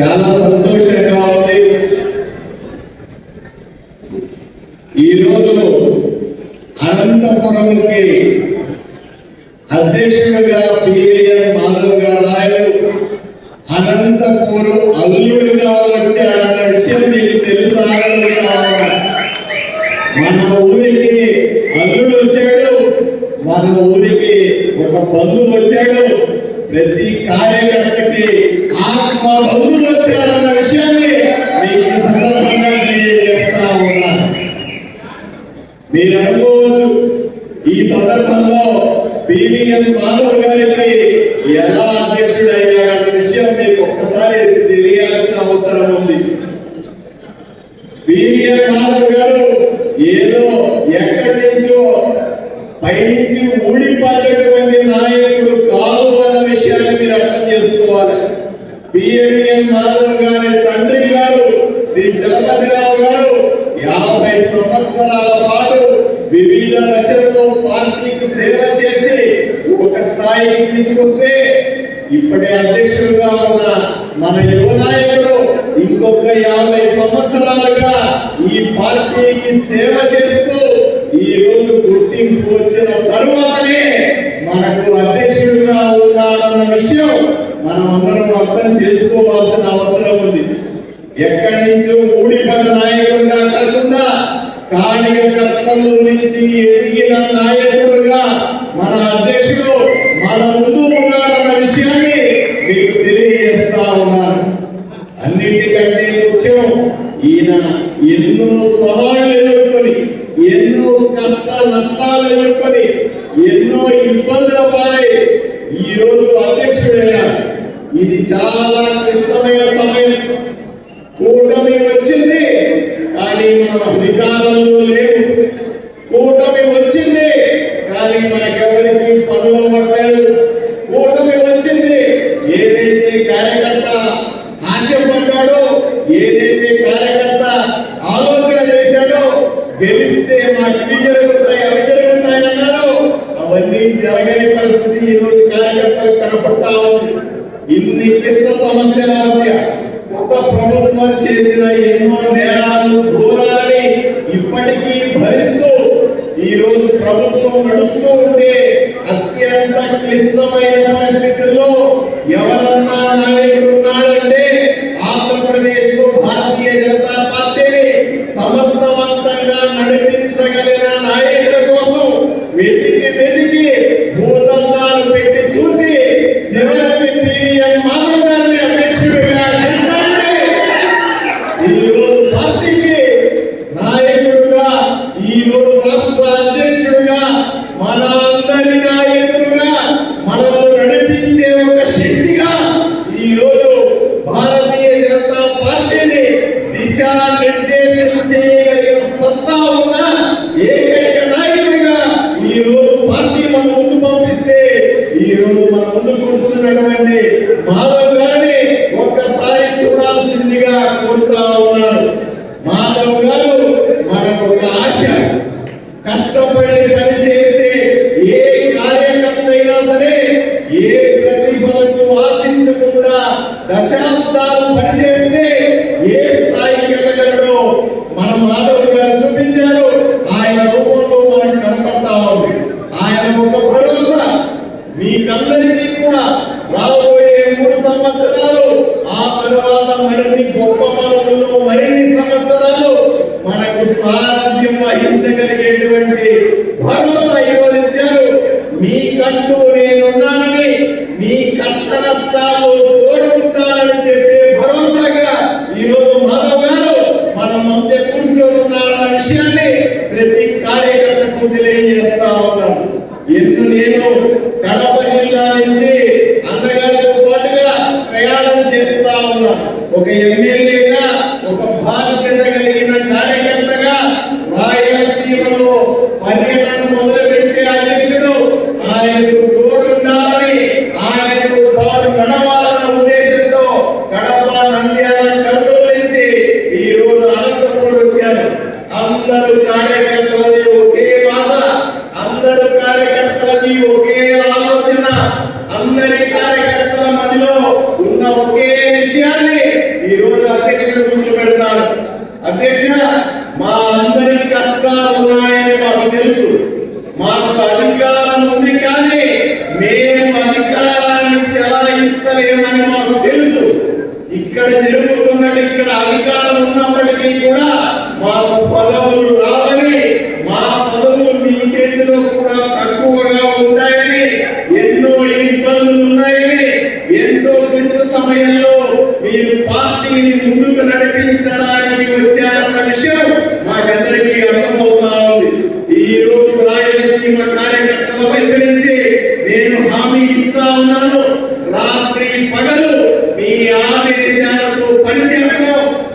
చాలా సంతోషంగా ఉంది. ఈరోజు అనంతపురంకి అధ్యక్షుడిగా పివిఎన్ మాధవ్ గారు రాయలు అనంతపురం అల్లుడుగా వచ్చాడన్న విషయం మీకు తెలుసా మన ఊరికి అల్లుడు వచ్చాడు. మన ఊరికి ఒక బంధువు వచ్చాడు. ప్రతి కార్యకర్తకి ఆత్మ బంధువులు వచ్చారన్న విషయాన్ని మీకు ఈ సందర్భంగా తెలియజేస్తా ఉన్నాను. మీరు అనుకోవచ్చు ఈ సందర్భంలో పివిఎన్ మాధవ్ గారికి ఎలా అధ్యక్షుడు అయ్యాడన్న విషయం మీకు ఒక్కసారి తెలియాల్సిన అవసరం ఉంది పివిఎన్ మాధవ్ గారు ఏదో ఎక్కడి నుంచో పైనుంచి ఊడిపడ్డటువంటి నాయకుడు కాదు అన్న విషయాన్ని మీరు అర్థం చేసుకోవాలి పిఎన్ఎన్ మాధవ్ గారి తండ్రి గారు శ్రీ చలపతిరావు గారు యాభై సంవత్సరాల పాటు వివిధ దశల్లో పార్టీకి సేవ చేసి ఒక స్థాయికి తీసుకొస్తే ఇప్పటి అధ్యక్షుడుగా ఉన్న మన యువ నాయకుడు ఇంకొక యాభై సంవత్సరాలుగా ఈ పార్టీకి సేవ చేస్తూ ఈ రోజు గుర్తింపు వచ్చిన తరువాతనే మనకు అధ్యక్షుడిగా ఉన్నాడన్న విషయం మనం అందరం అర్థం చేసుకోవాల్సిన అవసరం ఉంది. ఎక్కడి నుంచో తెలియజేస్తా ఉన్నాను అన్నిటికంటే ముఖ్యం ఈయన ఎన్నో సవాళ్ళు ఎదుర్కొని ఎన్నో కష్ట నష్టాలు ఎదుర్కొని ఎన్నో ఇబ్బందుల పాలై ఈ రోజు అధ్యక్షుడయ్యాడు ఇది చాలా క్లిష్టమైన సమయం. కూటమి వచ్చింది కానీ మనం అధికారంలో లేవు కూటమి వచ్చింది కానీ మనకెవరు ఈరోజు కార్యకర్తలకు కనపడతా ఉంది ఇన్ని క్లిష్ట సమస్యల మధ్య ఒక ప్రభుత్వం చేసిన ఎన్నో నేరాలు ఘోరాలని ఇప్పటికీ భరిస్తూ ఈరోజు ప్రభుత్వం నడుస్తూ ఉంటే అత్యంత క్లిష్టమైన పరిస్థితుల్లో ఎవరు ఈరోజు పార్టీ మన ముందు పంపిస్తే ఈరోజు మన ముందు కూర్చున్నటువంటి మాధవ్ ఒక భరోసా మీకందరికీ కూడా రాబోయే మూడు సంవత్సరాలు ఆ తర్వాత మరిన్ని గొప్ప పనులు మరిన్ని సంవత్సరాలు మనకు సారథ్యం వహించగలిగేటువంటి భరోసా ఈరోజు ఇచ్చారు మీకంటూ నేనున్నానని మీ కష్ట నష్టాలు తోడుంటానని చెప్పే భరోసాగా ఈరోజు మాధవ్ గారు మన మధ్య కూర్చొని ఉన్నారన్న విషయాన్ని ప్రతి కార్యకర్తకు తెలియజేస్తా ఉన్నాను ఎందు నేను కడప జిల్లా నుంచి అన్నగారితో పాటుగా ప్రయాణం చేస్తా ఉన్నాను ఒక ఎమ్మెల్యేగా ఒక బాధ్యత కలిగిన కార్యకర్తగా రాయలసీమలో పర్యటన మొదలుపెట్టే అధ్యక్షుడు ఆయనకు తోడుండాలని ఆయనకు తాను నడవాలన్న ఉద్దేశంతో కడప నంద్యాల కర్నూలు నుంచి ఈ రోజు అనంతపురం వచ్చారు అందరూ కార్యకర్తలది ఒకే బాధ అందరూ కార్యకర్తలది ఒకే ఆలోచన అందరి కార్యకర్తల మధ్యలో ఉన్న ఒకే విషయాన్ని రోజు అధ్యక్షుడు ముందు పెడతాను అధ్యక్ష మా అందరి కష్టాలు ఉన్నాయని మాకు తెలుసు మాకు అధికారం ఉంది కానీ మేము అధికారాన్ని చెలాయిస్తలేమని మాకు తెలుసు. ఇక్కడ జరుగుతున్నట్టు ఇక్కడ అధికారం ఉన్నప్పటికీ కూడా మాకు పదవులు రావని మా పదవులు మీ చేతిలో కూడా తక్కువగా ఉంటాయని ఎన్నో ఇబ్బందులు ఉన్నాయని ఎంతో క్లిష్ట సమయంలో మీరు పార్టీని ముందుకు నడిపించడానికి వచ్చారన్న విషయం మాకందరికీ అర్థమవుతా ఉంది. ఈ రోజు రాయలసీమ కార్యకర్తల వైపు నుంచి నేను హామీ ఇస్తా ఉన్నాను. రాత్రి పగలు మీ ఆదేశాలకు పనిచేస్తాం.